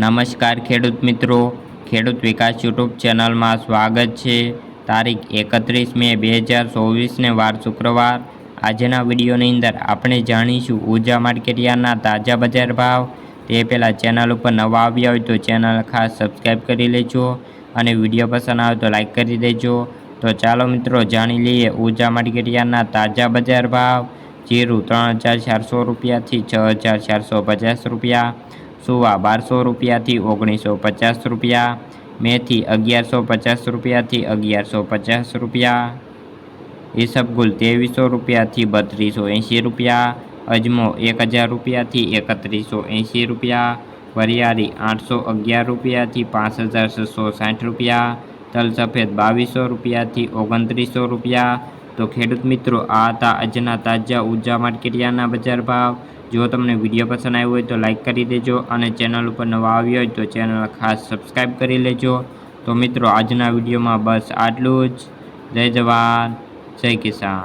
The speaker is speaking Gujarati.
નમસ્કાર ખેડૂત મિત્રો. ખેડૂત વિકાસ યુટ્યુબ ચેનલમાં સ્વાગત છે. તારીખ એકત્રીસ મે બે હજાર ચોવીસને વાર શુક્રવાર. આજના વિડીયોની અંદર આપણે જાણીશું ઊર્જા માર્કેટિયાના તાજા બજાર ભાવ. તે પહેલાં ચેનલ ઉપર નવા આવ્યા હોય તો ચેનલ ખાસ સબસ્ક્રાઈબ કરી લેજો અને વીડિયો પસંદ આવે તો લાઈક કરી દેજો. તો ચાલો મિત્રો જાણી લઈએ ઊર્જા માર્કેટિયાના તાજા બજાર ભાવ. જીરું ત્રણ હજાર ચારસો રૂપિયાથી છ હજાર ચારસો પચાસ રૂપિયા. સુવા બારસો રૂપિયાથી ઓગણીસો પચાસ રૂપિયા, મેથી અગિયારસો પચાસ રૂપિયાથી અગિયારસો પચાસ રૂપિયા ઈસબગુલ ત્રેવીસો રૂપિયાથી બત્રીસો એંશી રૂપિયા, અજમો એક હજાર રૂપિયાથી એકત્રીસો એંશી રૂપિયા, વરિયાળી આઠસો અગિયાર રૂપિયાથી પાંચ હજાર છસો સાઠ રૂપિયા, તલ સફેદ બાવીસો રૂપિયાથી ઓગણત્રીસો રૂપિયા તો ખેડૂત મિત્રો, આ હતા આજના તાજા ઊર્જા માર્કેટિયાના બજાર ભાવ. જો તમને વીડિયો પસંદ આવ્યો હોય તો લાઇક કરી દેજો અને ચેનલ ઉપર નવા આવ્યો હોય તો ચેનલ ખાસ સબસ્ક્રાઈબ કરી લેજો. તો મિત્રો, આજના વિડીયોમાં બસ આટલું જ. જય જવાન, જય કિસાન.